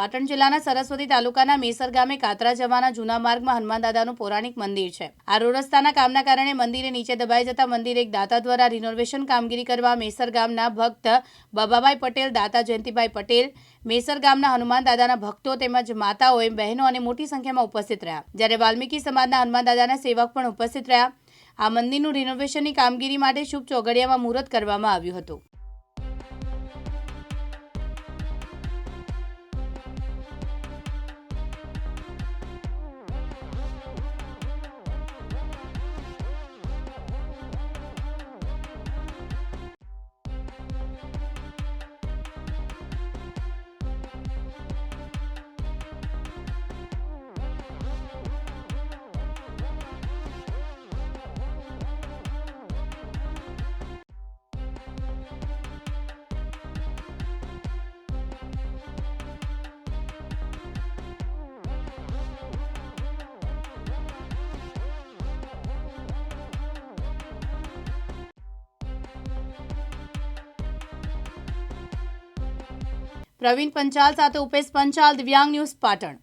પાટણ જિલ્લાના સરસ્વતી તાલુકાના મેસર ગામે કાતરા જવાના જૂના માર્ગમાં હનુમાન દાદાનું પૌરાણિક મંદિર છે. આ રોડ રસ્તાના કામના કારણે મંદિરે નીચે દબાઈ જતા મંદિરે એક દાતા દ્વારા રિનોવેશન કામગીરી કરવા મેસર ગામના ભક્ત બાબાભાઈ પટેલ, દાતા જયંતિભાઈ પટેલ, મેસર ગામના હનુમાન દાદાના ભક્તો તેમજ માતાઓએ બહેનો અને મોટી સંખ્યામાં ઉપસ્થિત રહ્યા. જ્યારે વાલ્મીકી સમાજના હનુમાન દાદાના સેવક પણ ઉપસ્થિત રહ્યા. આ મંદિરનું રિનોવેશનની કામગીરી માટે શુભ ચોઘડિયામાં મુહૂર્ત કરવામાં આવ્યું હતું. પ્રવીણ પંચાલ સાથે ઉપેશ પંચાલ દિવ્યાંગ ન્યૂઝ પાટણ.